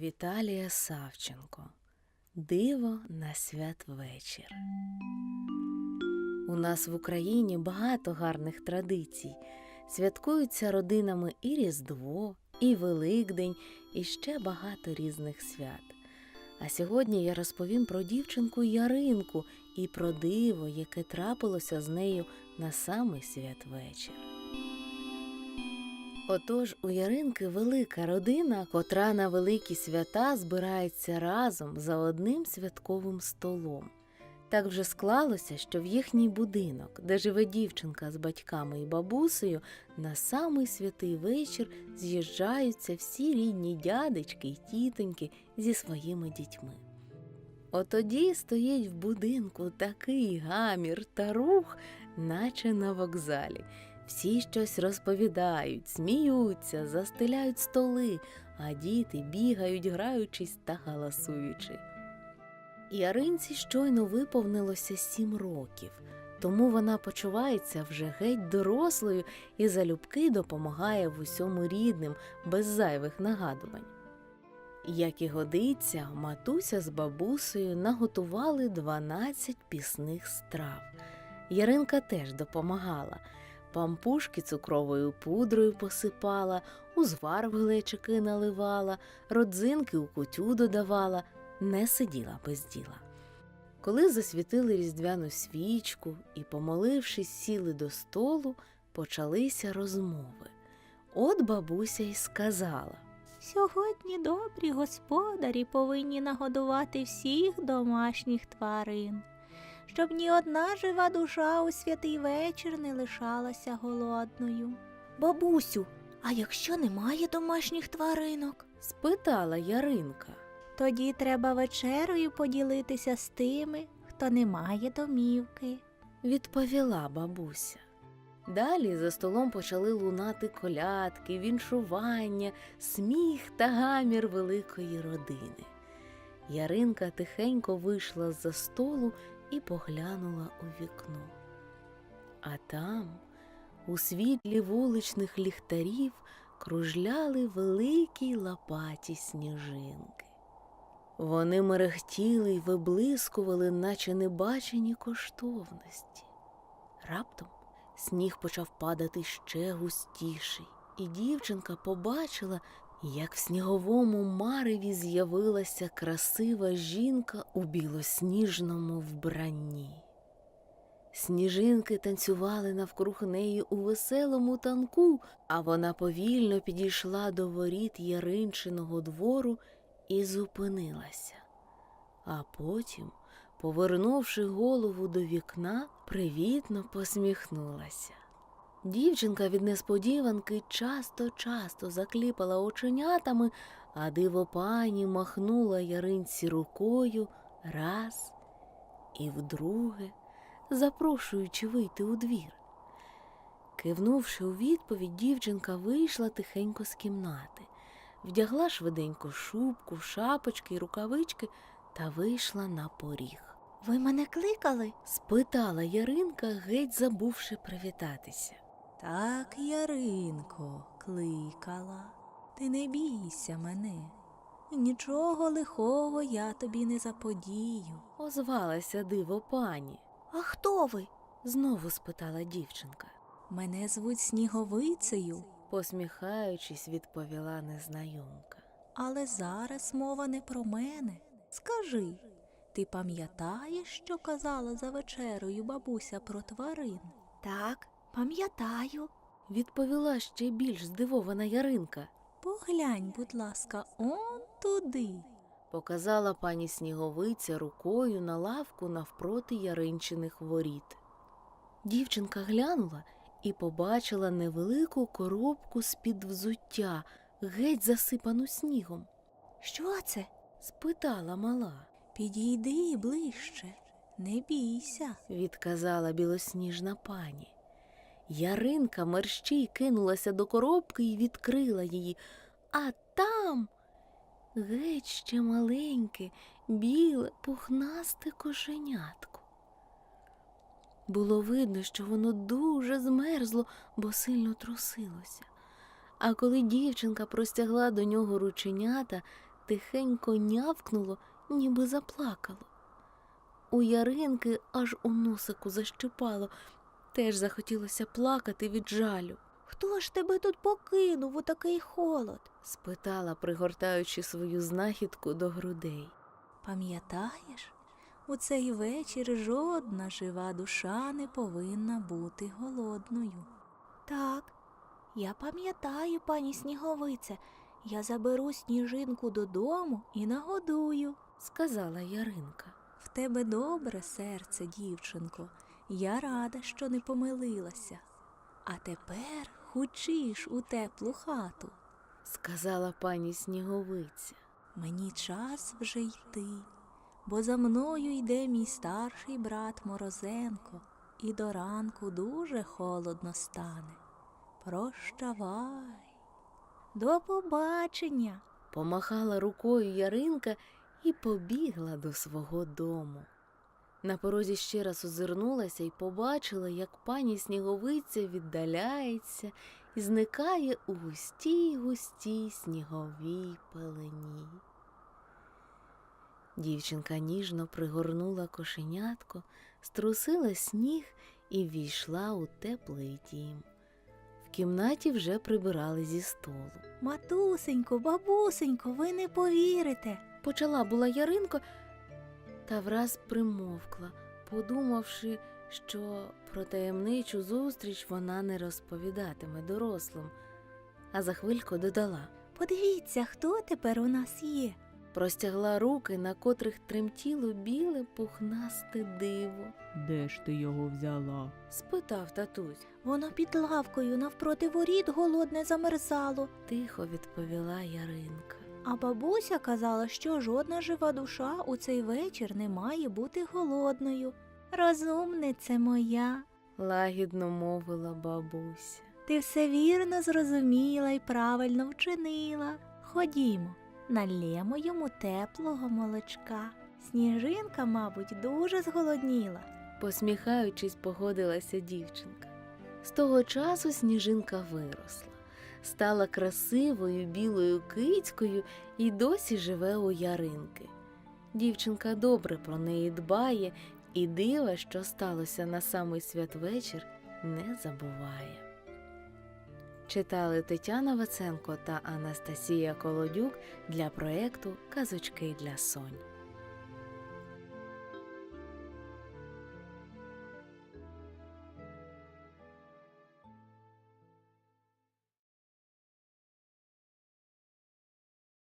Віталія Савченко Диво на святвечір. У нас в Україні багато гарних традицій. Святкуються родинами і Різдво, і Великдень, і ще багато різних свят. А сьогодні я розповім про дівчинку Яринку і про диво, яке трапилося з нею на самий святвечір. Отож, у Яринки велика родина, котра на великі свята збирається разом за одним святковим столом. Так вже склалося, що в їхній будинок, де живе дівчинка з батьками і бабусею, на самий святий вечір з'їжджаються всі рідні дядечки й тітоньки зі своїми дітьми. Отоді стоїть в будинку такий гамір та рух, наче на вокзалі. Всі щось розповідають, сміються, застеляють столи, а діти бігають, граючись та галасуючи. Яринці щойно виповнилося сім років, тому вона почувається вже геть дорослою і залюбки допомагає в усьому рідним, без зайвих нагадувань. Як і годиться, матуся з бабусею наготували 12 пісних страв. Яринка теж допомагала. Пампушки цукровою пудрою посипала, узвар в глечики наливала, родзинки у кутю додавала, не сиділа без діла. Коли засвітили різдвяну свічку і, помолившись, сіли до столу, почалися розмови. От бабуся й сказала. Сьогодні добрі господарі повинні нагодувати всіх домашніх тварин, щоб ні одна жива душа у святий вечір не лишалася голодною. Бабусю, а якщо немає домашніх тваринок? Спитала Яринка. Тоді треба вечерою поділитися з тими, хто не має домівки. відповіла бабуся. Далі за столом почали лунати колядки, віншування, сміх та гамір великої родини. Яринка тихенько вийшла з-за столу і поглянула у вікно. А там, у світлі вуличних ліхтарів, кружляли великі лопаті сніжинки. Вони мерехтіли й виблискували, наче небачені коштовності. Раптом сніг почав падати ще густіший, і дівчинка побачила, як в сніговому мареві з'явилася красива жінка у білосніжному вбранні. Сніжинки танцювали навкруг неї у веселому танку, а вона повільно підійшла до воріт Яринчиного двору і зупинилася. А потім, повернувши голову до вікна, привітно посміхнулася. Дівчинка від несподіванки часто-часто закліпала оченятами, а диво пані махнула яринці рукою раз і вдруге, запрошуючи вийти у двір. Кивнувши у відповідь, дівчинка вийшла тихенько з кімнати, вдягла швиденько шубку, шапочки й рукавички та вийшла на поріг. Ви мене кликали? Спитала Яринка, геть забувши привітатися. Так, Яринко, кликала. Ти не бійся мене. Нічого лихого я тобі не заподію. Озвалася диво пані. А хто ви? Знову спитала дівчинка. Мене звуть Сніговицею, Посміхаючись, відповіла незнайомка. але зараз мова не про мене. Скажи, ти пам'ятаєш, що казала за вечерою бабуся про тварин? Так, пам'ятаю. Відповіла ще більш здивована Яринка. Поглянь, будь ласка, он туди. Показала пані Сніговиця рукою на лавку навпроти Яринчиних воріт. Дівчинка глянула і побачила невелику коробку з-під взуття, геть засипану снігом. Що це? Спитала мала. Підійди ближче, не бійся. відказала білосніжна пані. Яринка мерщій кинулася до коробки і відкрила її, а там геть ще маленьке, біле, пухнасте кошенятко. Було видно, що воно дуже змерзло, бо сильно трусилося. А коли дівчинка простягла до нього рученята, тихенько нявкнуло, ніби заплакало. У Яринки аж у носику защипало, теж захотілося плакати від жалю. Хто ж тебе тут покинув у такий холод? спитала, пригортаючи свою знахідку до грудей. Пам'ятаєш, у цей вечір жодна жива душа не повинна бути голодною. Так, я пам'ятаю, пані Сніговице, я заберу сніжинку додому і нагодую. сказала Яринка. В тебе добре серце, дівчинко. Я рада, що не помилилася. А тепер хучиш у теплу хату. сказала пані Сніговиця. Мені час вже йти, бо за мною йде мій старший брат Морозенко, і до ранку дуже холодно стане. Прощавай. До побачення. Помахала рукою Яринка і побігла до свого дому. На порозі ще раз озирнулася і побачила, як пані Сніговиця віддаляється і зникає у густій густій сніговій пелені. Дівчинка ніжно пригорнула кошенятко, струсила сніг і війшла у теплий дім. В кімнаті вже прибирали зі столу. Матусенько, бабусенько, ви не повірите. Почала була Яринко, та враз примовкла, подумавши, що про таємничу зустріч вона не розповідатиме дорослим, а за хвильку додала, Подивіться, хто тепер у нас є. простягла руки, на котрих тремтіло біле пухнасте диво. Де ж ти його взяла? спитав татусь. Воно під лавкою навпроти воріт голодне замерзало. Тихо відповіла Яринка. А бабуся казала, що жодна жива душа у цей вечір не має бути голодною. Розумниця моя, Лагідно мовила бабуся. ти все вірно зрозуміла і правильно вчинила. Ходімо, налємо йому теплого молочка. Сніжинка, мабуть, дуже зголодніла. Посміхаючись, погодилася дівчинка. З того часу сніжинка виросла, стала красивою білою кицькою і досі живе у яринки. Дівчинка добре про неї дбає і дива, що сталося на самий святвечір, не забуває. Читали Тетяна Ваценко та Анастасія Колодюк для проєкту Казочки для сонь.